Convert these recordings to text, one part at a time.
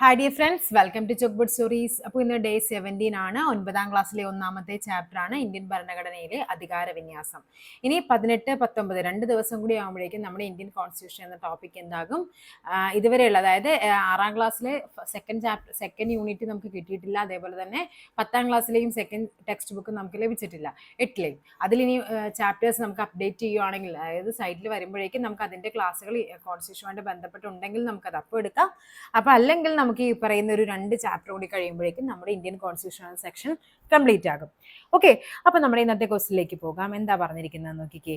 Hi dear friends welcome to chalk bud stories അപ്പോൾ ഇന്ന് day seventeen ആണ്. ഒൻപതാം ക്ലാസ്സിലെ ഒന്നാമത്തെ ചാപ്റ്റർ ആണ്. ഇന്ത്യൻ ഭരണഘടനയിലെ അധികാര വിന്യാസം. ഇനി പതിനെട്ട് പത്തൊമ്പത് രണ്ട് ദിവസം കൂടി ആകുമ്പോഴേക്കും നമ്മുടെ ഇന്ത്യൻ കോൺസ്റ്റിറ്റ്യൂഷൻ എന്ന ടോപ്പിക് എന്താകും? ഇതുവരെയുള്ള അതായത് ആറാം ക്ലാസ്സിലെ സെക്കൻഡ് ചാപ്റ്റർ സെക്കൻഡ് യൂണിറ്റ് നമുക്ക് കിട്ടിയിട്ടില്ല. അതേപോലെ തന്നെ പത്താം ക്ലാസ്സിലെയും സെക്കൻഡ് ടെക്സ്റ്റ് ബുക്ക് നമുക്ക് ലഭിച്ചിട്ടില്ല. എട്ടിലെയും അതിലിനി ചാപ്റ്റേഴ്സ് നമുക്ക് അപ്ഡേറ്റ് ചെയ്യുവാണെങ്കിൽ അതായത് സൈറ്റിൽ വരുമ്പോഴേക്കും നമുക്ക് അതിന്റെ ക്ലാസ്സുകൾ കോൺസ്റ്റിറ്റ്യൂഷനുമായിട്ട് ബന്ധപ്പെട്ടുണ്ടെങ്കിൽ നമുക്കത് അപ്പോൾ എടുക്കാം. അപ്പോൾ അല്ലെങ്കിൽ നമുക്ക് ഈ പറയുന്ന ഒരു രണ്ട് ചാപ്റ്റർ കൂടി കഴിയുമ്പോഴേക്കും നമ്മുടെ ഇന്ത്യൻ കോൺസ്റ്റിറ്റ്യൂഷണൽ സെക്ഷൻ കംപ്ലീറ്റ് ആകും. ഓക്കെ അപ്പോൾ നമ്മുടെ ഇന്നത്തെ ക്വസ്റ്റിലേക്ക് പോകാം. എന്താ പറഞ്ഞിരിക്കുന്നത് നോക്കിക്കേ.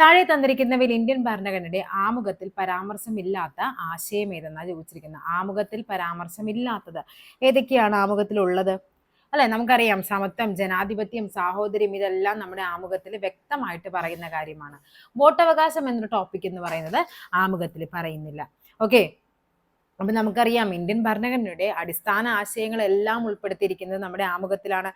താഴെ തന്നിരിക്കുന്നവയിൽ ഇന്ത്യൻ ഭരണഘടനയുടെ ആമുഖത്തിൽ പരാമർശമില്ലാത്ത ആശയം ഏതെന്നാ ചോദിച്ചിരിക്കുന്നത്? ആമുഖത്തിൽ പരാമർശമില്ലാത്തത് ഏതൊക്കെയാണ് ആമുഖത്തിലുള്ളത്? അല്ലെ നമുക്കറിയാം സമത്വം ജനാധിപത്യം സാഹോദര്യം ഇതെല്ലാം നമ്മുടെ ആമുഖത്തിൽ വ്യക്തമായിട്ട് പറയുന്ന കാര്യമാണ്. വോട്ടവകാശം എന്നൊരു ടോപ്പിക് എന്ന് പറയുന്നത് ആമുഖത്തിൽ പറയുന്നില്ല. ഓക്കെ അപ്പൊ നമുക്കറിയാം ഇന്ത്യൻ ഭരണഘടനയുടെ അടിസ്ഥാന ആശയങ്ങളെല്ലാം ഉൾപ്പെടുത്തിയിരിക്കുന്നത് നമ്മുടെ ആമുഖത്തിലാണ്.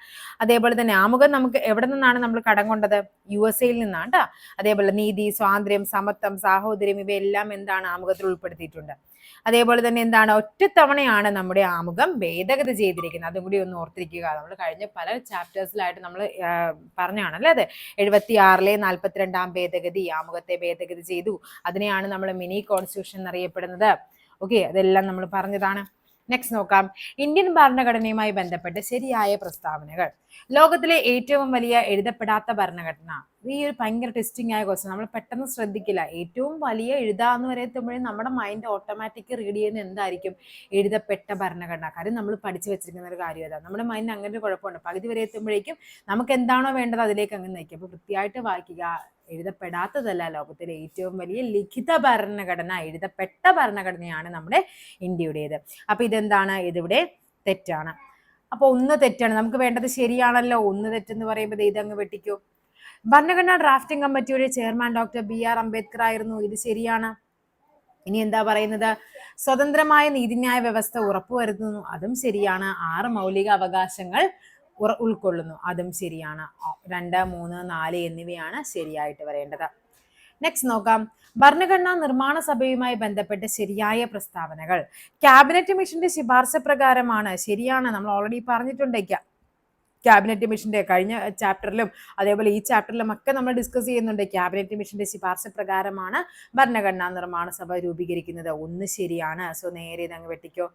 അതേപോലെ തന്നെ ആമുഖം നമുക്ക് എവിടെ നിന്നാണ് നമ്മൾ കടം കൊണ്ടത്? യു എസ് എയിൽ നിന്നാണ് കേട്ടോ അതേപോലെ നീതി സ്വാതന്ത്ര്യം സമത്വം സാഹോദര്യം ഇവയെല്ലാം എന്താണ് ആമുഖത്തിൽ ഉൾപ്പെടുത്തിയിട്ടുണ്ട്. അതേപോലെ തന്നെ എന്താണ് ഒറ്റത്തവണയാണ് നമ്മുടെ ആമുഖം ഭേദഗതി ചെയ്തിരിക്കുന്നത്. അതും കൂടി ഒന്ന് ഓർത്തിരിക്കുക. നമ്മൾ കഴിഞ്ഞ പല ചാപ്റ്റേഴ്സിലായിട്ട് നമ്മൾ പറഞ്ഞാണ് അല്ലേ അതെ. എഴുപത്തി ആറിലെ നാൽപ്പത്തിരണ്ടാം ഭേദഗതി ആമുഖത്തെ ഭേദഗതി ചെയ്തു. അതിനെയാണ് നമ്മൾ മിനി കോൺസ്റ്റിറ്റ്യൂഷൻ എന്നറിയപ്പെടുന്നത്. ഓക്കെ അതെല്ലാം നമ്മൾ പറഞ്ഞതാണ്. നെക്സ്റ്റ് നോക്കാം. ഇന്ത്യൻ ഭരണഘടനയുമായി ബന്ധപ്പെട്ട് ശരിയായ പ്രസ്താവനകൾ. ലോകത്തിലെ ഏറ്റവും വലിയ എഴുതപ്പെടാത്ത ഭരണഘടന ഈ ഒരു ഭയങ്കര ടെസ്റ്റിംഗ് ആയ ക്വസ്റ്റൻ നമ്മൾ പെട്ടെന്ന് ശ്രദ്ധിക്കില്ല. ഏറ്റവും വലിയ എഴുതാന്ന് പറയുമ്പോഴേ നമ്മുടെ മൈൻഡ് ഓട്ടോമാറ്റിക് റീഡ് ചെയ്യുന്ന എന്തായിരിക്കും? എഴുതപ്പെട്ട ഭരണഘടന. കാര്യം നമ്മൾ പഠിച്ചു വെച്ചിരിക്കുന്ന ഒരു കാര്യം അതാണ് നമ്മുടെ മൈൻഡ് അങ്ങനെ ഒരു കുഴപ്പമുണ്ട്. പകുതി വരെ എത്തുമ്പോഴേക്കും നമുക്ക് എന്താണോ വേണ്ടത് അതിലേക്ക് അങ്ങ് നയിക്കും. അപ്പോൾ വൃത്തിയായിട്ട് വായിക്കുക. എഴുതപ്പെടാത്തതല്ല ലോകത്തിലെ ഏറ്റവും വലിയ ലിഖിത ഭരണഘടന. എഴുതപ്പെട്ട ഭരണഘടനയാണ് നമ്മുടെ ഇന്ത്യയുടേത്. അപ്പൊ ഇതെന്താണ്? ഇതിവിടെ തെറ്റാണ്. അപ്പൊ ഒന്ന് തെറ്റാണ്. നമുക്ക് വേണ്ടത് ശരിയാണല്ലോ. ഒന്ന് തെറ്റെന്ന് പറയുമ്പോൾ ഇതങ്ങ് വെട്ടിക്കോ. ഭരണഘടനാ ഡ്രാഫ്റ്റിംഗ് കമ്മിറ്റിയുടെ chairman doctor B R Ambedkar ആയിരുന്നു. ഇത് ശരിയാണ്. ഇനി എന്താ പറയുന്നത്? സ്വതന്ത്രമായ നീതിന്യായ വ്യവസ്ഥ ഉറപ്പുവരുത്തുന്നു. അതും ശരിയാണ്. ആറ് മൗലിക അവകാശങ്ങൾ ഉൾക്കൊള്ളുന്നു. അതും ശരിയാണ്. രണ്ട് മൂന്ന് നാല് എന്നിവയാണ് ശരിയായിട്ട് വരേണ്ടത്. നെക്സ്റ്റ് നോക്കാം. ഭരണഘടനാ നിർമ്മാണ സഭയുമായി ബന്ധപ്പെട്ട് ശരിയായ പ്രസ്താവനകൾ. ക്യാബിനറ്റ് മിഷന്റെ ശുപാർശ പ്രകാരമാണ് ശരിയാണ്. നമ്മൾ ഓൾറെഡി പറഞ്ഞിട്ടുണ്ട്. ക്യാബിനറ്റ് മിഷന്റെ കഴിഞ്ഞ ചാപ്റ്ററിലും അതേപോലെ ഈ ചാപ്റ്ററിലും ഒക്കെ നമ്മൾ ഡിസ്കസ് ചെയ്യുന്നുണ്ട്. ക്യാബിനറ്റ് മിഷന്റെ ശുപാർശ പ്രകാരമാണ് ഭരണഘടനാ നിർമ്മാണ സഭ രൂപീകരിക്കുന്നത്. ഒന്ന് ശരിയാണ്. സോ നേരെ ഇതങ്ങ് വെട്ടിക്കോ.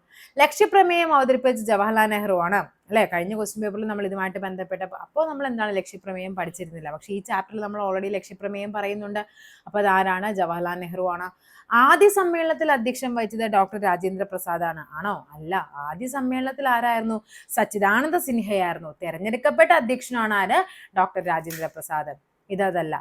ലക്ഷ്യപ്രമേയം അവതരിപ്പിച്ച ജവഹർലാൽ നെഹ്റു ആണ് അല്ലെ? കഴിഞ്ഞ ക്വസ്റ്റ്യൻ പേപ്പറിൽ നമ്മൾ ഇതുമായിട്ട് ബന്ധപ്പെട്ട അപ്പോൾ നമ്മൾ എന്താണ് ലക്ഷ്യപ്രമേയം പഠിച്ചിരുന്നില്ല. പക്ഷേ ഈ ചാപ്റ്ററിൽ നമ്മൾ ഓൾറെഡി ലക്ഷ്യപ്രമേയം പറയുന്നുണ്ട്. അപ്പോൾ അതാരാണ് ജവഹർലാൽ നെഹ്റു ആണ്. ആദ്യ സമ്മേളനത്തിൽ അധ്യക്ഷം വഹിച്ചത് ഡോക്ടർ രാജേന്ദ്ര പ്രസാദ് ആണ്. ആണോ? അല്ല. ആദ്യ സമ്മേളനത്തിൽ ആരായിരുന്നു? സച്ചിദാനന്ദ സിൻഹയായിരുന്നു. തെരഞ്ഞെടുക്കപ്പെട്ട അധ്യക്ഷനാണ് ആര്? ഡോക്ടർ രാജേന്ദ്ര പ്രസാദ്. ഇതല്ല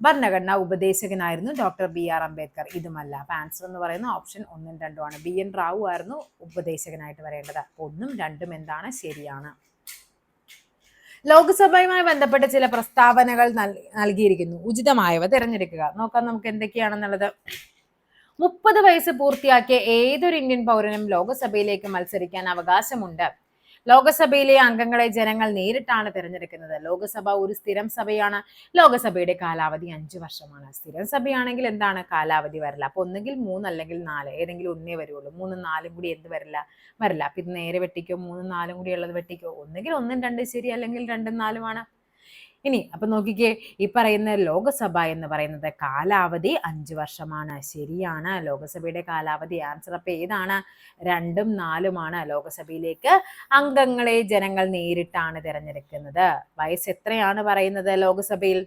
ഭരണഘടനാ ഉപദേശകനായിരുന്നു ഡോക്ടർ ബി ആർ അംബേദ്കർ. ഇതുമല്ല അപ്പൊ ആൻസർ എന്ന് പറയുന്ന ഓപ്ഷൻ ഒന്നും ആണ് ബി എൻ റാവു ആയിരുന്നു ഉപദേശകനായിട്ട് വരേണ്ടത്. ഒന്നും രണ്ടും എന്താണ്? ശരിയാണ്. ലോക്സഭയുമായി ബന്ധപ്പെട്ട ചില പ്രസ്താവനകൾ നൽകിയിരിക്കുന്നു. ഉചിതമായവ തിരഞ്ഞെടുക്കുക. നോക്കാം നമുക്ക് എന്തൊക്കെയാണെന്നുള്ളത്. മുപ്പത് വയസ്സ് പൂർത്തിയാക്കിയ ഏതൊരു ഇന്ത്യൻ പൗരനും ലോക്സഭയിലേക്ക് മത്സരിക്കാൻ അവകാശമുണ്ട്. ലോകസഭയിലെ അംഗങ്ങളെ ജനങ്ങൾ നേരിട്ടാണ് തിരഞ്ഞെടുക്കുന്നത്. ലോകസഭ ഒരു സ്ഥിരം സഭയാണ്. ലോകസഭയുടെ കാലാവധി അഞ്ചു വർഷമാണ്. സ്ഥിരം സഭയാണെങ്കിൽ എന്താണ് കാലാവധി വരില്ല അപ്പൊ ഒന്നുകിൽ മൂന്ന് അല്ലെങ്കിൽ നാല്. ഏതെങ്കിലും ഒന്നേ വരുള്ളൂ. മൂന്നും നാലും കൂടി എന്ത് വരില്ല വരില്ല അപ്പൊ ഇത് നേരെ വെട്ടിക്കോ. മൂന്നും നാലും കൂടി ഉള്ളത് വെട്ടിക്കോ. ഒന്നുകിൽ ഒന്നും രണ്ടും ശരി അല്ലെങ്കിൽ രണ്ടും നാലുമാണ്. ഇനി അപ്പൊ നോക്കിക്കേ ഈ പറയുന്ന ലോകസഭ എന്ന് പറയുന്നത് കാലാവധി അഞ്ച് വർഷമാണ്. ശരിയാണ്. ലോകസഭയുടെ കാലാവധി ആൻസർ അപ്പൊ ഏതാണ്? രണ്ടും നാലുമാണ് ലോകസഭയിലേക്ക് അംഗങ്ങളെ ജനങ്ങൾ നേരിട്ടാണ് തിരഞ്ഞെടുക്കുന്നത്. വയസ്സ് എത്രയാണ് പറയുന്നത് ലോകസഭയിൽ?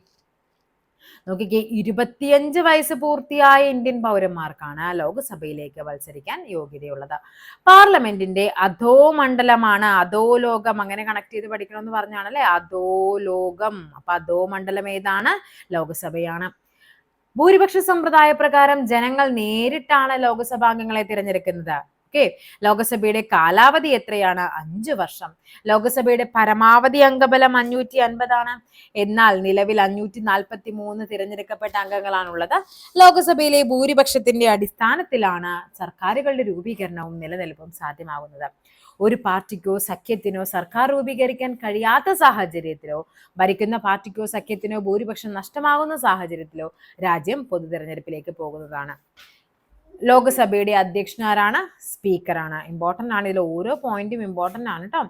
നോക്കിക്കേ ഇരുപത്തിയഞ്ച് വയസ്സ് പൂർത്തിയായ ഇന്ത്യൻ പൗരന്മാർക്കാണ് ലോകസഭയിലേക്ക് മത്സരിക്കാൻ യോഗ്യതയുള്ളത്. പാർലമെന്റിന്റെ അധോ മണ്ഡലമാണ് അധോ ലോകം അങ്ങനെ കണക്ട് ചെയ്ത് പഠിക്കണമെന്ന് പറഞ്ഞാണ് അല്ലെ അധോലോകം അപ്പൊ അധോമണ്ഡലം ഏതാണ്? ലോകസഭയാണ്. ഭൂരിപക്ഷ സമ്പ്രദായ പ്രകാരം ജനങ്ങൾ നേരിട്ടാണ് ലോകസഭാംഗങ്ങളെ തിരഞ്ഞെടുക്കുന്നത്. ഓക്കെ ലോകസഭയുടെ കാലാവധി എത്രയാണ്? അഞ്ചു വർഷം. ലോകസഭയുടെ പരമാവധി അംഗബലം അഞ്ഞൂറ്റി അൻപതാണ് എന്നാൽ നിലവിൽ അഞ്ഞൂറ്റി നാൽപ്പത്തി മൂന്ന് തിരഞ്ഞെടുക്കപ്പെട്ട അംഗങ്ങളാണുള്ളത്. ലോകസഭയിലെ ഭൂരിപക്ഷത്തിന്റെ അടിസ്ഥാനത്തിലാണ് സർക്കാരുകളുടെ രൂപീകരണവും നിലനിൽപ്പും സാധ്യമാകുന്നത്. ഒരു പാർട്ടിക്കോ സഖ്യത്തിനോ സർക്കാർ രൂപീകരിക്കാൻ കഴിയാത്ത സാഹചര്യത്തിലോ ഭരിക്കുന്ന പാർട്ടിക്കോ സഖ്യത്തിനോ ഭൂരിപക്ഷം നഷ്ടമാകുന്ന സാഹചര്യത്തിലോ രാജ്യം പൊതു തെരഞ്ഞെടുപ്പിലേക്ക് പോകുന്നതാണ്. ലോകസഭയുടെ അധ്യക്ഷൻ ആരാണ് സ്പീക്കറാണ്. ഇമ്പോർട്ടന്റ് ആണ്. ഇതിൽ ഓരോ പോയിന്റും ഇമ്പോർട്ടന്റ് ആണ് കേട്ടോ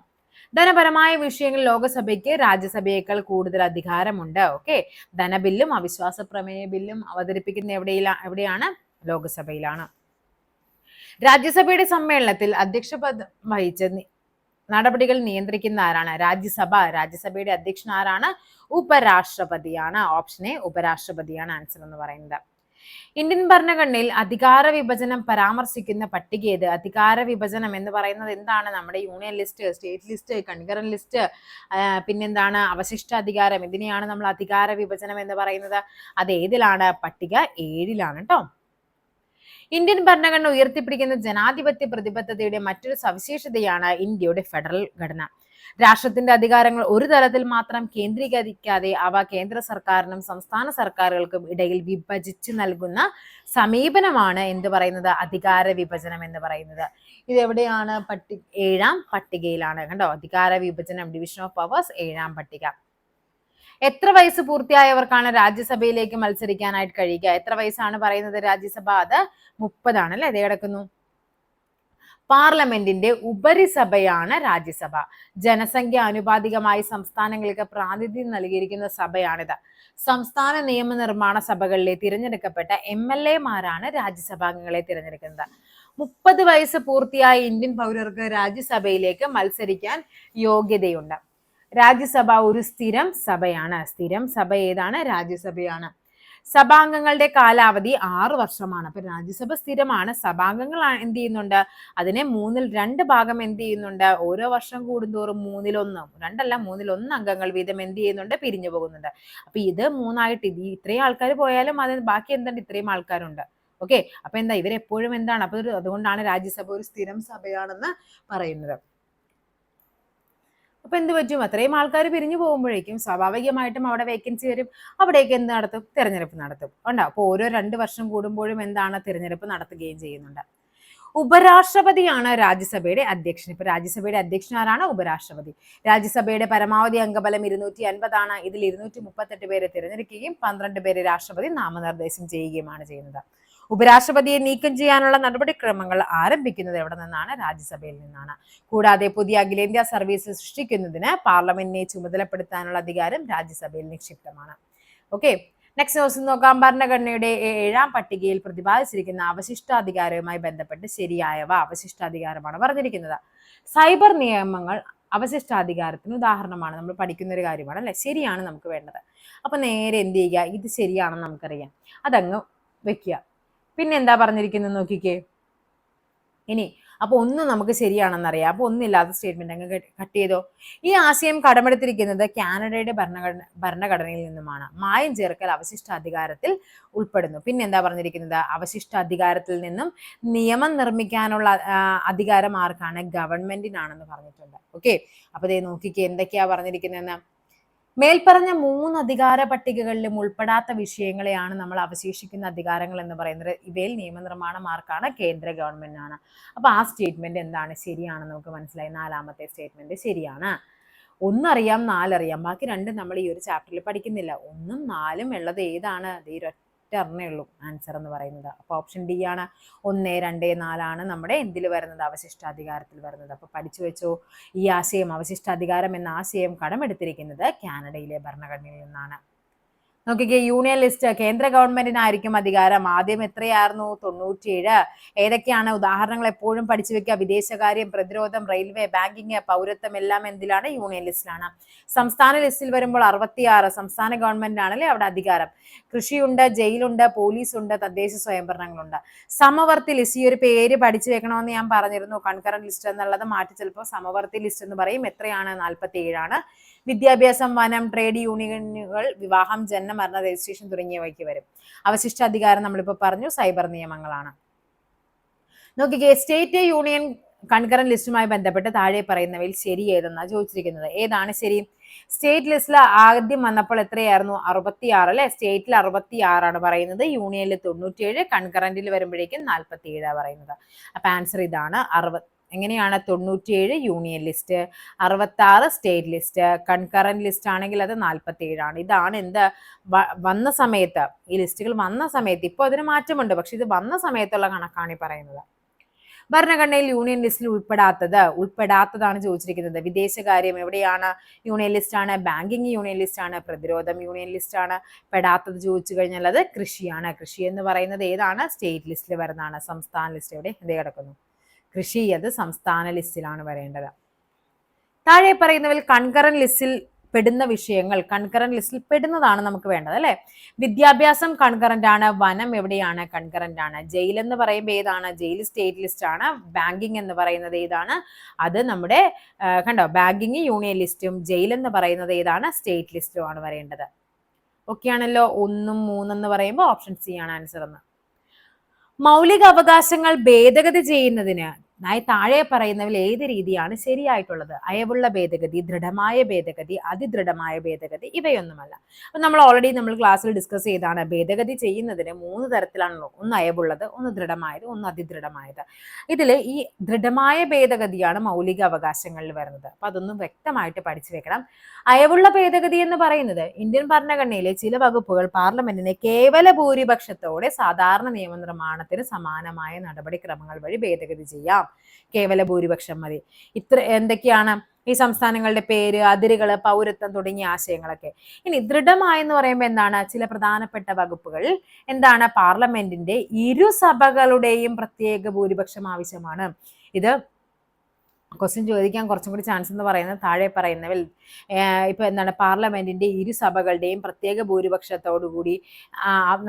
ധനപരമായ വിഷയങ്ങളിൽ ലോകസഭയ്ക്ക് രാജ്യസഭയേക്കാൾ കൂടുതൽ അധികാരമുണ്ട്. ഓക്കെ ധനബില്ലും അവിശ്വാസ പ്രമേയ ബില്ലും അവതരിപ്പിക്കുന്ന എവിടെയിലാണ് എവിടെയാണ്? ലോകസഭയിലാണ്. രാജ്യസഭയുടെ സമ്മേളനത്തിൽ അധ്യക്ഷ പദം വഹിച്ച നടപടികൾ നിയന്ത്രിക്കുന്ന ആരാണ്? രാജ്യസഭ രാജ്യസഭയുടെ അധ്യക്ഷൻ ആരാണ് ഉപരാഷ്ട്രപതിയാണ്. ഓപ്ഷൻ എ ഉപരാഷ്ട്രപതിയാണ് ആൻസർ എന്ന് പറയുന്നത്. ഇന്ത്യൻ ഭരണഘടനയിൽ അധികാര വിഭജനം പരാമർശിക്കുന്ന പട്ടിക ഏത് അധികാര വിഭജനം എന്ന് പറയുന്നത് എന്താണ്? നമ്മുടെ union list state list concurrent list പിന്നെന്താണ് അവശിഷ്ട അധികാരം? ഇതിനെയാണ് നമ്മൾ അധികാര വിഭജനം എന്ന് പറയുന്നത്. അത് ഏതിലാണ്? പട്ടിക ഏഴിലാണ് കേട്ടോ ഇന്ത്യൻ ഭരണഘടന ഉയർത്തിപ്പിടിക്കുന്ന ജനാധിപത്യ പ്രതിബദ്ധതയുടെ മറ്റൊരു സവിശേഷതയാണ് ഇന്ത്യയുടെ ഫെഡറൽ ഘടന. രാഷ്ട്രത്തിന്റെ അധികാരങ്ങൾ ഒരു തരത്തിൽ മാത്രം കേന്ദ്രീകരിക്കാതെ അവ കേന്ദ്ര സർക്കാരിനും സംസ്ഥാന സർക്കാരുകൾക്കും ഇടയിൽ വിഭജിച്ചു നൽകുന്ന സമീപനമാണ് എന്ത് പറയുന്നത്? അധികാര വിഭജനം എന്ന് പറയുന്നത്. ഇത് എവിടെയാണ്? പട്ടി ഏഴാം പട്ടികയിലാണ്. കണ്ടോ? അധികാര വിഭജനം ഡിവിഷൻ ഓഫ് പവേഴ്സ് ഏഴാം പട്ടിക. എത്ര വയസ്സ് പൂർത്തിയായവർക്കാണ് രാജ്യസഭയിലേക്ക് മത്സരിക്കാനായിട്ട് കഴിയുക? എത്ര വയസ്സാണ് പറയുന്നത് രാജ്യസഭ? അത് മുപ്പതാണ് അല്ലെ? അതേ കിടക്കുന്നു. പാർലമെന്റിന്റെ ഉപരിസഭയാണ് രാജ്യസഭ. ജനസംഖ്യ അനുപാതികമായി സംസ്ഥാനങ്ങൾക്ക് പ്രാതിനിധ്യം നൽകിയിരിക്കുന്ന സഭയാണിത്. സംസ്ഥാന നിയമനിർമ്മാണ സഭകളിലെ തിരഞ്ഞെടുക്കപ്പെട്ട എം എൽ എമാരാണ് രാജ്യസഭാംഗങ്ങളെ തിരഞ്ഞെടുക്കുന്നത്. മുപ്പത് വയസ്സ് പൂർത്തിയായ ഇന്ത്യൻ പൗരർക്ക് രാജ്യസഭയിലേക്ക് മത്സരിക്കാൻ യോഗ്യതയുണ്ട്. രാജ്യസഭ ഒരു സ്ഥിരം സഭയാണ്. സ്ഥിരം സഭ ഏതാണ്? രാജ്യസഭയാണ്. സഭാംഗങ്ങളുടെ കാലാവധി ആറ് വർഷമാണ്. അപ്പൊ രാജ്യസഭ സ്ഥിരമാണ്. സഭാംഗങ്ങൾ എന്ത് ചെയ്യുന്നുണ്ട്? അതിനെ മൂന്നിൽ രണ്ട് ഭാഗം എന്ത് ചെയ്യുന്നുണ്ട്? ഓരോ വർഷം കൂടുന്തോറും മൂന്നിലൊന്ന് രണ്ടല്ല മൂന്നിലൊന്ന് അംഗങ്ങൾ വീതം എന്ത് ചെയ്യുന്നുണ്ട്? പിരിഞ്ഞു പോകുന്നുണ്ട്. അപ്പൊ ഇത് മൂന്നായിട്ട് ഇത് ഇത്രയും ആൾക്കാർ പോയാലും അത് ബാക്കി എന്തുണ്ട്? ഇത്രയും ആൾക്കാരുണ്ട്. ഓക്കെ? അപ്പൊ എന്താ ഇവരെപ്പോഴും എന്താണ്? അപ്പൊ അതുകൊണ്ടാണ് രാജ്യസഭ ഒരു സ്ഥിരം സഭയാണെന്ന് പറയുന്നത്. അപ്പൊ എന്ത് പറ്റും? അത്രയും ആൾക്കാർ പിരിഞ്ഞു പോകുമ്പോഴേക്കും സ്വാഭാവികമായിട്ടും അവിടെ വേക്കൻസി വരും. അവിടേക്ക് എന്ത് നടത്തും? തിരഞ്ഞെടുപ്പ് നടത്തും. ഉണ്ടാവും അപ്പോൾ ഓരോ രണ്ട് വർഷം കൂടുമ്പോഴും എന്താണ് തിരഞ്ഞെടുപ്പ് നടത്തുകയും ചെയ്യുന്നുണ്ട്. ഉപരാഷ്ട്രപതിയാണ് രാജ്യസഭയുടെ അധ്യക്ഷൻ. ഇപ്പൊ രാജ്യസഭയുടെ അധ്യക്ഷൻ ആരാണ്? ഉപരാഷ്ട്രപതി. രാജ്യസഭയുടെ പരമാവധി അംഗബലം ഇരുന്നൂറ്റി അൻപതാണ് ഇതിൽ ഇരുന്നൂറ്റി മുപ്പത്തെട്ട് പേരെ തിരഞ്ഞെടുക്കുകയും പന്ത്രണ്ട് പേരെ രാഷ്ട്രപതി നാമനിർദ്ദേശം ചെയ്യുകയുമാണ് ചെയ്യുന്നത്. ഉപരാഷ്ട്രപതിയെ നീക്കം ചെയ്യാനുള്ള നടപടിക്രമങ്ങൾ ആരംഭിക്കുന്നത് എവിടെ നിന്നാണ്? രാജ്യസഭയിൽ നിന്നാണ്. കൂടാതെ പുതിയ അഖിലേന്ത്യാ സർവീസ് സൃഷ്ടിക്കുന്നതിന് പാർലമെന്റിനെ ചുമതലപ്പെടുത്താനുള്ള അധികാരം രാജ്യസഭയിൽ നിക്ഷിപ്തമാണ്. ഓക്കെ നെക്സ്റ്റ് ദിവസം നോക്കാം. ഭരണഘടനയുടെ ഏഴാം പട്ടികയിൽ പ്രതിപാദിച്ചിരിക്കുന്ന അവശിഷ്ടാധികാരവുമായി ബന്ധപ്പെട്ട് ശരിയായവ അവശിഷ്ടാധികാരമാണ് പറഞ്ഞിരിക്കുന്നത്. സൈബർ നിയമങ്ങൾ അവശിഷ്ടാധികാരത്തിന് ഉദാഹരണമാണ്. നമ്മൾ പഠിക്കുന്ന ഒരു കാര്യമാണ് അല്ലെ? ശരിയാണ് നമുക്ക് വേണ്ടത്. അപ്പൊ നേരെ എന്ത് ചെയ്യുക? ഇത് ശരിയാണെന്ന് നമുക്കറിയാം. അതങ്ങ് വെക്കുക. പിന്നെ എന്താ പറഞ്ഞിരിക്കുന്നത് നോക്കിക്കേ? ഇനി അപ്പോൾ ഒന്ന് നമുക്ക് ശരിയാണെന്നറിയാം. അപ്പോൾ ഒന്നില്ലാത്ത സ്റ്റേറ്റ്മെന്റ് അങ്ങ് കട്ട് ചെയ്തോ. ഈ ആശയം കടമെടുത്തിരിക്കുന്നത് കാനഡയുടെ ഭരണഘടന ഭരണഘടനയിൽ നിന്നുമാണ്. മായം ചേർക്കൽ അവശിഷ്ട അധികാരത്തിൽ ഉൾപ്പെടുന്നു. പിന്നെ എന്താ പറഞ്ഞിരിക്കുന്നത്? അവശിഷ്ട അധികാരത്തിൽ നിന്നും നിയമം നിർമ്മിക്കാനുള്ള അധികാരം ആർക്കാണ്? ഗവൺമെന്റിനാണെന്ന് പറഞ്ഞിട്ടുണ്ട്. ഓക്കെ? അപ്പോൾ ദേ നോക്കിക്കേ എന്തൊക്കെയാ പറഞ്ഞിരിക്കുന്നതെന്ന്? മേൽപ്പറഞ്ഞ മൂന്ന് അധികാര പട്ടികകളിലും ഉൾപ്പെടാത്ത വിഷയങ്ങളെയാണ് നമ്മൾ അവശേഷിക്കുന്ന അധികാരങ്ങൾ എന്ന് പറയുന്നത്. ഇവയിൽ നിയമനിർമ്മാണം മാർക്കാണ് കേന്ദ്ര ഗവൺമെന്റിനാണ് അപ്പൊ ആ സ്റ്റേറ്റ്മെന്റ് എന്താണ്? ശരിയാണെന്ന് നമുക്ക് മനസ്സിലായി. നാലാമത്തെ സ്റ്റേറ്റ്മെന്റ് ശരിയാണ്. ഒന്നറിയാം നാലറിയാം ബാക്കി രണ്ടും നമ്മൾ ഈ ഒരു ചാപ്റ്ററിൽ പഠിക്കുന്നില്ല. ഒന്നും നാലും ഉള്ളത് ഏതാണ്? ഈ ഒരെണ്ണേ ഉള്ളൂ ആൻസർ എന്ന് പറയുന്നത്. അപ്പോൾ ഓപ്ഷൻ ഡി ആണ്. ഒന്ന് രണ്ട് നാലാണ് നമ്മുടെ എന്തിൽ വരുന്നത്? അവശിഷ്ടാധികാരത്തിൽ വരുന്നത്. അപ്പോൾ പഠിച്ചു വെച്ചോ ഈ ആശയം അവശിഷ്ടാധികാരം എന്ന ആശയം കടമെടുത്തിരിക്കുന്നത് കാനഡയിലെ ഭരണഘടനയിൽ നിന്നാണ്. നോക്കിക്കേ യൂണിയൻ ലിസ്റ്റ് കേന്ദ്ര ഗവൺമെന്റിനായിരിക്കും അധികാരം. ആദ്യം എത്രയായിരുന്നു? തൊണ്ണൂറ്റിയേഴ്. ഏതൊക്കെയാണ്? ഉദാഹരണങ്ങൾ എപ്പോഴും പഠിച്ചു വെക്കുക. വിദേശകാര്യം പ്രതിരോധം റെയിൽവേ ബാങ്കിങ് പൗരത്വം എല്ലാം എന്തിലാണ്? യൂണിയൻ ലിസ്റ്റിലാണ് സംസ്ഥാന ലിസ്റ്റിൽ വരുമ്പോൾ അറുപത്തിയാറ്. സംസ്ഥാന ഗവൺമെന്റ് ആണല്ലേ അവിടെ അധികാരം. കൃഷിയുണ്ട് ജയിലുണ്ട് പോലീസുണ്ട് തദ്ദേശ സ്വയംഭരണങ്ങളുണ്ട്. സമവർത്തി ലിസ്റ്റ് ഈ ഒരു പേര് പഠിച്ചു വെക്കണമെന്ന് ഞാൻ പറഞ്ഞിരുന്നു. കൺകറന്റ് ലിസ്റ്റ് എന്നുള്ളത് മാറ്റി ചിലപ്പോൾ സമവർത്തി ലിസ്റ്റ് എന്ന് പറയും. എത്രയാണ്? നാൽപ്പത്തി ഏഴാണ് വിദ്യാഭ്യാസം വനം ട്രേഡ് യൂണിയനുകൾ വിവാഹം ജനന മരണ രജിസ്ട്രേഷൻ തുടങ്ങിയവയ്ക്ക് വരും. അവശിഷ്ട അധികാരം നമ്മളിപ്പോൾ പറഞ്ഞു സൈബർ നിയമങ്ങളാണ്. നോക്കിക്കേ സ്റ്റേറ്റ് യൂണിയൻ കൺകറന്റ് ലിസ്റ്റുമായി ബന്ധപ്പെട്ട് താഴെ പറയുന്നവയിൽ ശരി ഏതെന്നാണ് ചോദിച്ചിരിക്കുന്നത്. ഏതാണ് ശരി? സ്റ്റേറ്റ് ലിസ്റ്റിൽ ആദ്യം വന്നപ്പോൾ എത്രയായിരുന്നു? അറുപത്തി ആറ് അല്ലെ? സ്റ്റേറ്റിൽ അറുപത്തി ആറാണ് പറയുന്നത്. യൂണിയനിൽ തൊണ്ണൂറ്റിയേഴ് കൺകറന്റിൽ വരുമ്പോഴേക്കും നാൽപ്പത്തി ഏഴാണ് പറയുന്നത്. അപ്പൊ ആൻസർ ഇതാണ്. അറുപത് എങ്ങനെയാണ് തൊണ്ണൂറ്റിയേഴ് യൂണിയൻ ലിസ്റ്റ് അറുപത്താറ് സ്റ്റേറ്റ് ലിസ്റ്റ് കൺകറന്റ് ലിസ്റ്റ് ആണെങ്കിൽ അത് നാൽപ്പത്തി ഏഴാണ് ഇതാണ് എന്ത് വന്ന സമയത്ത് ഈ ലിസ്റ്റുകൾ വന്ന സമയത്ത് ഇപ്പോൾ അതിന് മാറ്റമുണ്ട്. പക്ഷെ ഇത് വന്ന സമയത്തുള്ള കണക്കാണ് ഈ പറയുന്നത്. ഭരണഘടനയിൽ യൂണിയൻ ലിസ്റ്റിൽ ഉൾപ്പെടാത്തത് ഉൾപ്പെടാത്തതാണ് ചോദിച്ചിരിക്കുന്നത്. വിദേശകാര്യം എവിടെയാണ്? യൂണിയൻ ലിസ്റ്റ് ആണ്. ബാങ്കിങ് യൂണിയൻ ലിസ്റ്റ് ആണ്. പ്രതിരോധം യൂണിയൻ ലിസ്റ്റ് ആണ്. പെടാത്തത് ചോദിച്ചു കഴിഞ്ഞാൽ അത് കൃഷിയാണ്. കൃഷി എന്ന് പറയുന്നത് ഏതാണ്? സ്റ്റേറ്റ് ലിസ്റ്റിൽ വരുന്നതാണ്. സംസ്ഥാന ലിസ്റ്റ് എവിടെ? ഇതേ കിടക്കുന്നു. കൃഷി അത് സംസ്ഥാന ലിസ്റ്റിലാണ് വരേണ്ടത്. താഴെ പറയുന്നവയിൽ കൺകറൻ ലിസ്റ്റിൽ പെടുന്ന വിഷയങ്ങൾ കൺകറന്റ് ലിസ്റ്റിൽ പെടുന്നതാണ് നമുക്ക് വേണ്ടത് അല്ലെ? വിദ്യാഭ്യാസം കൺകറന്റ് ആണ് വനം എവിടെയാണ് കൺകറന്റ് ആണ് ജയിൽ എന്ന് പറയുമ്പോൾ ഏതാണ്? ജയിൽ സ്റ്റേറ്റ് ലിസ്റ്റ് ആണ് ബാങ്കിങ് എന്ന് പറയുന്നത് ഏതാണ്? അത് നമ്മുടെ കണ്ടോ? ബാങ്കിങ് യൂണിയൻ ലിസ്റ്റും ജയിൽ എന്ന് പറയുന്നത് ഏതാണ്? സ്റ്റേറ്റ് ലിസ്റ്റും ആണ് വരേണ്ടത്. ഒക്കെയാണല്ലോ ഒന്നും മൂന്നെന്ന് പറയുമ്പോൾ ഓപ്ഷൻ സി ആണ് ആൻസർ എന്ന്. മൗലിക അവകാശങ്ങൾ ഭേദഗതി ചെയ്യുന്നതിന് നായി താഴെ പറയുന്നവൽ ഏത് രീതിയാണ് ശരിയായിട്ടുള്ളത്? അയവുള്ള ഭേദഗതി ദൃഢമായ ഭേദഗതി അതിദൃഢമായ ഭേദഗതി ഇവയൊന്നുമല്ല. അപ്പൊ നമ്മൾ ഓൾറെഡി നമ്മൾ ക്ലാസ്സിൽ ഡിസ്കസ് ചെയ്താണ് ഭേദഗതി ചെയ്യുന്നതിന് മൂന്ന് തരത്തിലാണല്ലോ. ഒന്ന് അയവുള്ളത് ഒന്ന് ദൃഢമായത് ഒന്ന് അതിദൃഢമായത്. ഇതിൽ ഈ ദൃഢമായ ഭേദഗതിയാണ് മൗലിക അവകാശങ്ങളിൽ വരുന്നത്. അപ്പൊ അതൊന്നും വ്യക്തമായിട്ട് പഠിച്ചു വെക്കണം. അയവുള്ള ഭേദഗതി എന്ന് പറയുന്നത് ഇന്ത്യൻ ഭരണഘടനയിലെ ചില വകുപ്പുകൾ പാർലമെന്റിനെ കേവല ഭൂരിപക്ഷത്തോടെ സാധാരണ നിയമനിർമ്മാണത്തിന് സമാനമായ നടപടിക്രമങ്ങൾ വഴി ഭേദഗതി ചെയ്യാം. കേവല ഭൂരിപക്ഷം മതി. ഇത്ര എന്തൊക്കെയാണ് ഈ സംസ്ഥാനങ്ങളുടെ പേര് അതിരുകൾ പൗരത്വം തുടങ്ങിയ ആശയങ്ങളൊക്കെ? ഇനി ദൃഢമായെന്ന് പറയുമ്പോൾ എന്താണ്? ചില പ്രധാനപ്പെട്ട വകുപ്പുകൾ എന്താണ്? പാർലമെന്റിന്റെ ഇരു സഭകളുടെയും പ്രത്യേക ഭൂരിപക്ഷം ആവശ്യമാണ്. ഇത് ക്വസ്റ്റ്യൻ ചോദിക്കാൻ കുറച്ചും കൂടി ചാൻസ് എന്ന് പറയുന്നത് താഴെ പറയുന്നവൽ ഇപ്പൊ എന്താണ് പാർലമെന്റിന്റെ ഇരു സഭകളുടെയും പ്രത്യേക ഭൂരിപക്ഷത്തോടുകൂടി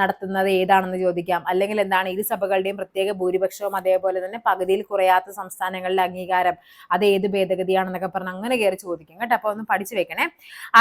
നടത്തുന്നത് ഏതാണെന്ന് ചോദിക്കാം. അല്ലെങ്കിൽ എന്താണ് ഇരു സഭകളുടെയും പ്രത്യേക ഭൂരിപക്ഷവും അതേപോലെ തന്നെ പകുതിയിൽ കുറയാത്ത സംസ്ഥാനങ്ങളിലെ അംഗീകാരം അത് ഏത് ഭേദഗതിയാണെന്നൊക്കെ പറഞ്ഞ് അങ്ങനെ കയറി ചോദിക്കും കേട്ടോ. അപ്പൊ ഒന്ന് പഠിച്ചു വെക്കണേ.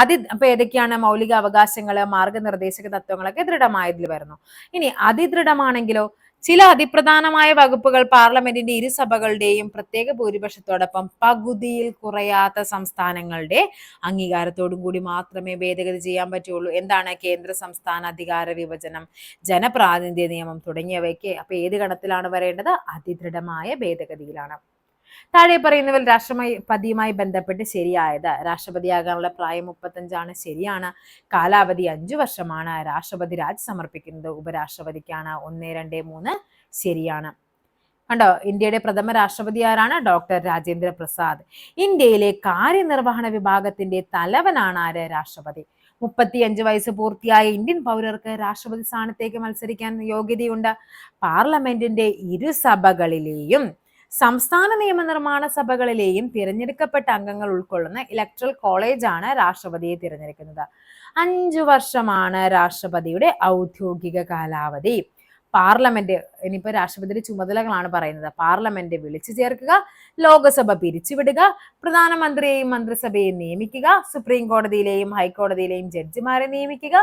അത് അപ്പൊ ഏതൊക്കെയാണ് മൗലിക അവകാശങ്ങൾ മാർഗനിർദ്ദേശക തത്വങ്ങളൊക്കെ ദൃഢമായതിൽ വരുന്നു. ഇനി അതിദൃഢമാണെങ്കിലോ ചില അതിപ്രധാനമായ വകുപ്പുകൾ പാർലമെന്റിന്റെ ഇരുസഭകളുടെയും പ്രത്യേക ഭൂരിപക്ഷത്തോടൊപ്പം പകുതിയിൽ കുറയാത്ത സംസ്ഥാനങ്ങളുടെ അംഗീകാരത്തോടും കൂടി മാത്രമേ ഭേദഗതി ചെയ്യാൻ പറ്റുള്ളൂ. എന്താണ് കേന്ദ്ര സംസ്ഥാന അധികാര വിഭജനം ജനപ്രാതിനിധ്യ നിയമം തുടങ്ങിയവയ്ക്ക്? അപ്പൊ ഏത് ഗണത്തിലാണ് വരേണ്ടത്? അതിദൃഢമായ ഭേദഗതിയിലാണ്. താഴെ പറയുന്നവൽ രാഷ്ട്രപതിയുമായി ബന്ധപ്പെട്ട് ശരിയായത്. രാഷ്ട്രപതിയാകാനുള്ള പ്രായം മുപ്പത്തഞ്ചാണ് ശരിയാണ്. കാലാവധി അഞ്ചു വർഷമാണ്. രാഷ്ട്രപതി രാജ് സമർപ്പിക്കുന്നത് ഉപരാഷ്ട്രപതിക്കാണ്. ഒന്ന് രണ്ട് മൂന്ന് ശരിയാണ്. കണ്ടോ? ഇന്ത്യയുടെ പ്രഥമ രാഷ്ട്രപതി ആരാണ്? ഡോക്ടർ രാജേന്ദ്ര പ്രസാദ്. ഇന്ത്യയിലെ കാര്യനിർവഹണ വിഭാഗത്തിന്റെ തലവനാണ് ആര്? രാഷ്ട്രപതി. മുപ്പത്തിയഞ്ച് വയസ്സ് പൂർത്തിയായ ഇന്ത്യൻ പൗരർക്ക് രാഷ്ട്രപതി സ്ഥാനത്തേക്ക് മത്സരിക്കാൻ യോഗ്യതയുണ്ട്. പാർലമെന്റിന്റെ ഇരു സഭകളിലെയും സംസ്ഥാന നിയമനിർമ്മാണ സഭകളിലെയും തിരഞ്ഞെടുക്കപ്പെട്ട അംഗങ്ങൾ ഉൾക്കൊള്ളുന്ന ഇലക്ട്രൽ കോളേജാണ് രാഷ്ട്രപതിയെ തിരഞ്ഞെടുക്കുന്നത്. അഞ്ചു വർഷമാണ് രാഷ്ട്രപതിയുടെ ഔദ്യോഗിക കാലാവധി. പാർലമെന്റ് ഇനിയിപ്പോ രാഷ്ട്രപതിയുടെ ചുമതലകളാണ് പറയുന്നത്. പാർലമെന്റ് വിളിച്ചു ചേർക്കുക ലോകസഭ പിരിച്ചുവിടുക പ്രധാനമന്ത്രിയെയും മന്ത്രിസഭയെയും നിയമിക്കുക സുപ്രീം കോടതിയിലെയും ഹൈക്കോടതിയിലെയും ജഡ്ജിമാരെ നിയമിക്കുക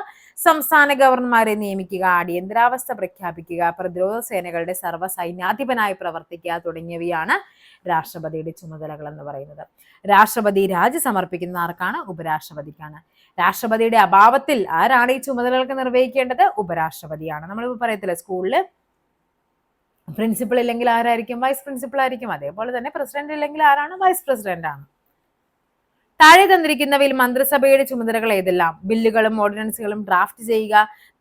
സംസ്ഥാന ഗവർണർമാരെ നിയമിക്കുക അടിയന്തരാവസ്ഥ പ്രഖ്യാപിക്കുക പ്രതിരോധ സേനകളുടെ സർവ സൈന്യാധിപനായി പ്രവർത്തിക്കുക തുടങ്ങിയവയാണ് രാഷ്ട്രപതിയുടെ ചുമതലകൾ എന്ന് പറയുന്നത്. രാഷ്ട്രപതി രാജി സമർപ്പിക്കുന്ന ആർക്കാണ്? ഉപരാഷ്ട്രപതിക്കാണ്. രാഷ്ട്രപതിയുടെ അഭാവത്തിൽ ആരാണ് ഈ ചുമതലകൾക്ക് നിർവഹിക്കേണ്ടത്? ഉപരാഷ്ട്രപതിയാണ്. നമ്മളിപ്പോൾ പറയത്തില്ല സ്കൂളിൽ പ്രിൻസിപ്പൾ ഇല്ലെങ്കിൽ ആരായിരിക്കും? വൈസ് പ്രിൻസിപ്പൾ ആയിരിക്കും. അതേപോലെ തന്നെ പ്രസിഡന്റ് ഇല്ലെങ്കിൽ ആരാണ്? വൈസ് പ്രസിഡന്റ് ആണ്. താഴെ തന്നിരിക്കുന്നവയിൽ മന്ത്രിസഭയുടെ ചുമതലകൾ ഏതെല്ലാം? ബില്ലുകളും ഓർഡിനൻസുകളും ഡ്രാഫ്റ്റ് ചെയ്യുക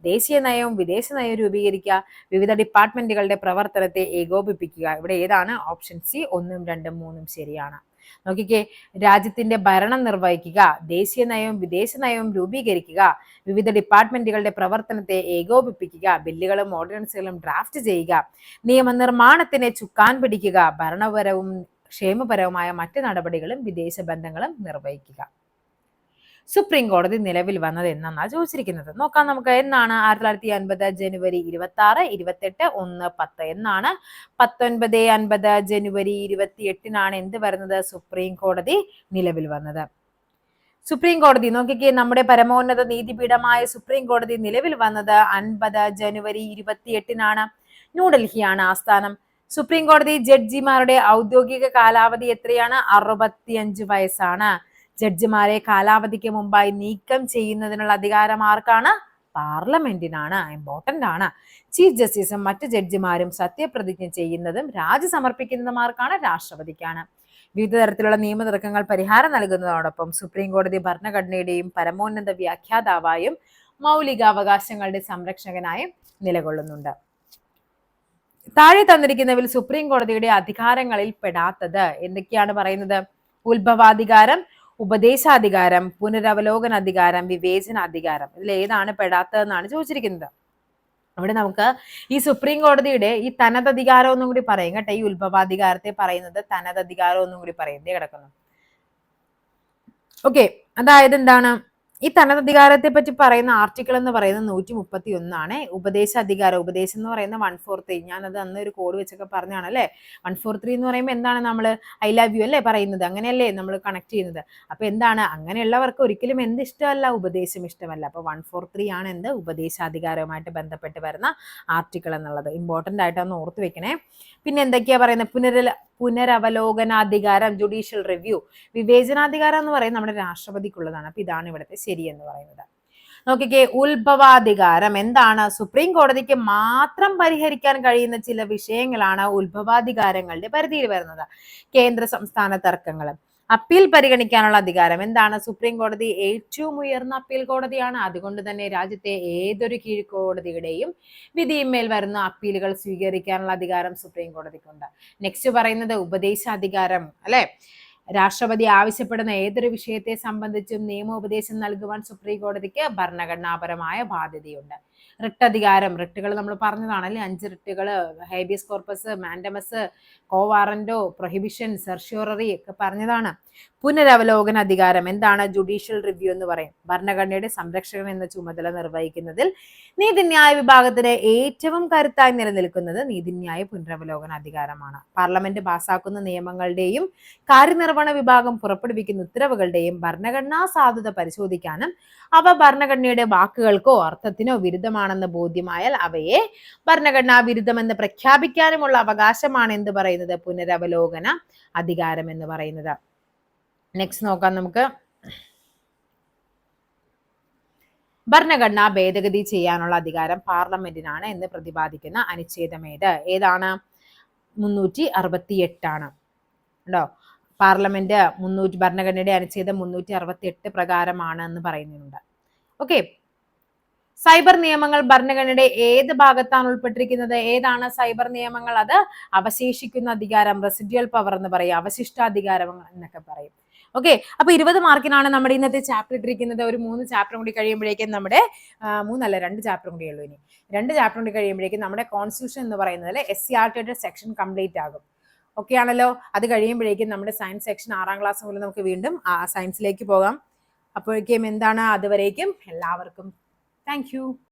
ദേശീയ നയവും വിദേശ നയവും രൂപീകരിക്കുക വിവിധ ഡിപ്പാർട്ട്മെന്റുകളുടെ പ്രവർത്തനത്തെ ഏകോപിപ്പിക്കുക. ഇവിടെ ഏതാണ്? ഓപ്ഷൻ സി ഒന്നും രണ്ടും മൂന്നും ശരിയാണ്. നോക്കിക്കേ രാജ്യത്തിന്റെ ഭരണം നിർവഹിക്കുക ദേശീയ നയവും വിദേശ നയവും രൂപീകരിക്കുക വിവിധ ഡിപ്പാർട്ട്മെന്റുകളുടെ പ്രവർത്തനത്തെ ഏകോപിപ്പിക്കുക ബില്ലുകളും ഓർഡിനൻസുകളും ഡ്രാഫ്റ്റ് ചെയ്യുക നിയമനിർമ്മാണത്തിനെ ചുക്കാൻ പിടിക്കുക ഭരണപരവും ക്ഷേമപരവുമായ മറ്റ് നടപടികളും വിദേശ ബന്ധങ്ങളും നിർവഹിക്കുക. സുപ്രീം കോടതി നിലവിൽ വന്നത് എന്നാണ് ചോദിച്ചിരിക്കുന്നത്. നോക്കാം നമുക്ക് എന്നാണ് ആയിരത്തി തൊള്ളായിരത്തി അൻപത് ജനുവരി ഇരുപത്തി ആറ് ഇരുപത്തെട്ട് ഒന്ന് പത്ത് എന്നാണ്. പത്തൊൻപത് അൻപത് ജനുവരി ഇരുപത്തി എട്ടിനാണ് എന്ത് വരുന്നത്? സുപ്രീം കോടതി നിലവിൽ വന്നത്. സുപ്രീം കോടതി നോക്കിക്കേ നമ്മുടെ പരമോന്നത നീതിപീഠമായ സുപ്രീം കോടതി നിലവിൽ വന്നത് അൻപത് ജനുവരി ഇരുപത്തി എട്ടിനാണ് ന്യൂഡൽഹിയാണ് ആസ്ഥാനം. സുപ്രീം കോടതി ജഡ്ജിമാരുടെ ഔദ്യോഗിക കാലാവധി എത്രയാണ്? അറുപത്തിയഞ്ച് വയസ്സാണ്. ജഡ്ജിമാരെ കാലാവധിക്ക് മുമ്പായി നീക്കം ചെയ്യുന്നതിനുള്ള അധികാരം ആർക്കാണ്? പാർലമെന്റിനാണ് ഇമ്പോർട്ടന്റ് ആണ്. ചീഫ് ജസ്റ്റിസും മറ്റ് ജഡ്ജിമാരും സത്യപ്രതിജ്ഞ ചെയ്യുന്നതും രാജി സമർപ്പിക്കുന്നതും ആർക്കാണ്? രാഷ്ട്രപതിക്കാണ്. വിവിധ തരത്തിലുള്ള നിയമതർക്കങ്ങൾ പരിഹാരം നൽകുന്നതോടൊപ്പം സുപ്രീം കോടതി ഭരണഘടനയുടെയും പരമോന്നത വ്യാഖ്യാതാവായും മൗലികാവകാശങ്ങളുടെ സംരക്ഷകനായും നിലകൊള്ളുന്നുണ്ട്. താഴെ തന്നിരിക്കുന്നതിൽ സുപ്രീം കോടതിയുടെ അധികാരങ്ങളിൽ പെടാത്തത് എന്തൊക്കെയാണ് പറയുന്നത്? ഉത്ഭവാധികാരം ഉപദേശാധികാരം പുനരവലോകനാധികാരം വിവേചനാധികാരം ഇതിൽ ഏതാണ് പെടാത്തതെന്നാണ് ചോദിച്ചിരിക്കുന്നത്. അവിടെ നമുക്ക് ഈ സുപ്രീം കോടതിയുടെ ഈ തനതധികാരം ഒന്നും കൂടി പറയും കേട്ടോ. ഈ ഉത്ഭവാധികാരത്തെ പറയുന്നത് തനതധികാരം ഒന്നും കൂടി പറയും. കിടക്കുന്നു. ഓക്കെ അതായത് എന്താണ്? ഈ തനതധികാരത്തെ പറ്റി പറയുന്ന ആർട്ടിക്കിൾ എന്ന് പറയുന്നത് നൂറ്റി മുപ്പത്തി ഒന്നാണ് ഉപദേശ അധികാരം ഉപദേശം എന്ന് പറയുന്ന വൺ ഫോർ ത്രീ ഞാനത് അന്ന് ഒരു കോഡ് വെച്ചൊക്കെ പറഞ്ഞാണ് അല്ലേ? വൺ ഫോർ ത്രീ എന്ന് പറയുമ്പോൾ എന്താണ് നമ്മൾ ഐ ലവ് യു അല്ലേ പറയുന്നത്? അങ്ങനെയല്ലേ നമ്മൾ കണക്ട് ചെയ്യുന്നത്? അപ്പൊ എന്താണ്? അങ്ങനെയുള്ളവർക്ക് ഒരിക്കലും എന്ത് ഇഷ്ടമല്ല? ഉപദേശം ഇഷ്ടമല്ല. അപ്പൊ വൺ ഫോർ ത്രീ ആണ് എന്ത്? ഉപദേശാധികാരവുമായിട്ട് ബന്ധപ്പെട്ട് വരുന്ന ആർട്ടിക്കിൾ എന്നുള്ളത്. ഇമ്പോർട്ടന്റ് ആയിട്ട് ഒന്ന് ഓർത്ത് വെക്കണേ. പിന്നെ എന്തൊക്കെയാ പറയുന്നത്? പുനര പുനരവലോകനാധികാരം ജുഡീഷ്യൽ റിവ്യൂ വിവേചനാധികാരം എന്ന് പറയുന്നത് നമ്മുടെ രാഷ്ട്രപതിക്കുള്ളതാണ്. അപ്പൊ ഇതാണ് ഇവിടുത്തെ ശരി എന്ന് പറയുന്നത്. നോക്കിക്കേ ഉത്ഭവാധികാരം. എന്താണ്? സുപ്രീം കോടതിക്ക് മാത്രം പരിഹരിക്കാൻ കഴിയുന്ന ചില വിഷയങ്ങളാണ് ഉത്ഭവാധികാരങ്ങളുടെ പരിധിയിൽ വരുന്നത്. കേന്ദ്ര സംസ്ഥാന തർക്കങ്ങൾ അപ്പീൽ പരിഗണിക്കാനുള്ള അധികാരം. എന്താണ്? സുപ്രീം കോടതി ഏറ്റവും ഉയർന്ന അപ്പീൽ കോടതിയാണ്. അതുകൊണ്ട് തന്നെ രാജ്യത്തെ ഏതൊരു കീഴ്ക്കോടതിയുടെയും വിധിയിന്മേൽ വരുന്ന അപ്പീലുകൾ സ്വീകരിക്കാനുള്ള അധികാരം സുപ്രീം കോടതിക്കുണ്ട്. നെക്സ്റ്റ് പറയുന്നത് ഉപദേശാധികാരം അല്ലെ? രാഷ്ട്രപതി ആവശ്യപ്പെടുന്ന ഏതൊരു വിഷയത്തെ സംബന്ധിച്ചും നിയമോപദേശം നൽകുവാൻ സുപ്രീം കോടതിക്ക് ഭരണഘടനാപരമായ ബാധ്യതയുണ്ട്. റിട്ട് അധികാരം. റിട്ടുകൾ നമ്മൾ പറഞ്ഞതാണല്ലേ? അഞ്ച് റിട്ടുകൾ habeas corpus mandamus quo warranto prohibition certiorari ഒക്കെ പറഞ്ഞതാണ്. പുനരവലോകന അധികാരം എന്താണ് ജുഡീഷ്യൽ റിവ്യൂ എന്ന് പറയും. ഭരണഘടനയുടെ സംരക്ഷകൻ എന്ന ചുമതല നിർവഹിക്കുന്നതിൽ നീതിന്യായ വിഭാഗത്തിന് ഏറ്റവും കരുത്തായി നിലനിൽക്കുന്നത് നീതിന്യായ പുനരവലോകന അധികാരമാണ്. പാർലമെന്റ് പാസാക്കുന്ന നിയമങ്ങളുടെയും കാര്യനിർവഹണ വിഭാഗം പുറപ്പെടുവിക്കുന്ന ഉത്തരവുകളുടെയും ഭരണഘടനാ സാധുത പരിശോധിക്കാനും അവ ഭരണഘടനയുടെ വാക്കുകൾക്കോ അർത്ഥത്തിനോ വിരുദ്ധമാണെന്ന് ബോധ്യമായാൽ അവയെ ഭരണഘടനാ വിരുദ്ധമെന്ന് പ്രഖ്യാപിക്കാനുമുള്ള അവകാശമാണ് എന്ത് പറയുന്നത്? പുനരവലോകന അധികാരം എന്ന് പറയുന്നത്. നെക്സ്റ്റ് നോക്കാം നമുക്ക്. ഭരണഘടന ഭേദഗതി ചെയ്യാനുള്ള അധികാരം പാർലമെന്റിനാണ് എന്ന് പ്രതിപാദിക്കുന്ന അനുച്ഛേദം ഏത് ഏതാണ്? മുന്നൂറ്റി അറുപത്തി എട്ടാണ് ഉണ്ടോ? പാർലമെന്റ് മുന്നൂറ്റി ഭരണഘടനയുടെ അനുച്ഛേദം മുന്നൂറ്റി അറുപത്തി എട്ട് പ്രകാരമാണ് എന്ന് പറയുന്നുണ്ട്. ഓക്കെ സൈബർ നിയമങ്ങൾ ഭരണഘടനയുടെ ഏത് ഭാഗത്താണ് ഉൾപ്പെട്ടിരിക്കുന്നത്? ഏതാണ് സൈബർ നിയമങ്ങൾ? അത് അവശേഷിക്കുന്ന അധികാരം റെസിഡ്യൽ പവർ എന്ന് പറയും അവശിഷ്ടാധികാരം എന്നൊക്കെ പറയും. ഓക്കെ അപ്പൊ ഇരുപത് മാർക്കിനാണ് നമ്മുടെ ഇന്നത്തെ ചാപ്റ്റർ ഇട്ടിരിക്കുന്നത്. ഒരു മൂന്ന് ചാപ്റ്റർ കൂടി കഴിയുമ്പോഴേക്കും നമ്മുടെ മൂന്നല്ല രണ്ട് ചാപ്റ്റർ കൂടി ഉള്ളൂ ഇനി. രണ്ട് ചാപ്റ്റർ കൂടി കഴിയുമ്പോഴേക്കും നമ്മുടെ കോൺസ്റ്റിറ്റ്യൂഷൻ എന്ന് പറയുന്നതിൽ എസ് സി ആർ ടിയുടെ സെക്ഷൻ കംപ്ലീറ്റ് ആകും. ഓക്കെ ആണല്ലോ? അത് കഴിയുമ്പോഴേക്കും നമ്മുടെ സയൻസ് സെക്ഷൻ ആറാം ക്ലാസ് മുതൽ നമുക്ക് വീണ്ടും സയൻസിലേക്ക് പോകാം. അപ്പോഴേക്കും എന്താണ്? അതുവരേക്കും എല്ലാവർക്കും. താങ്ക്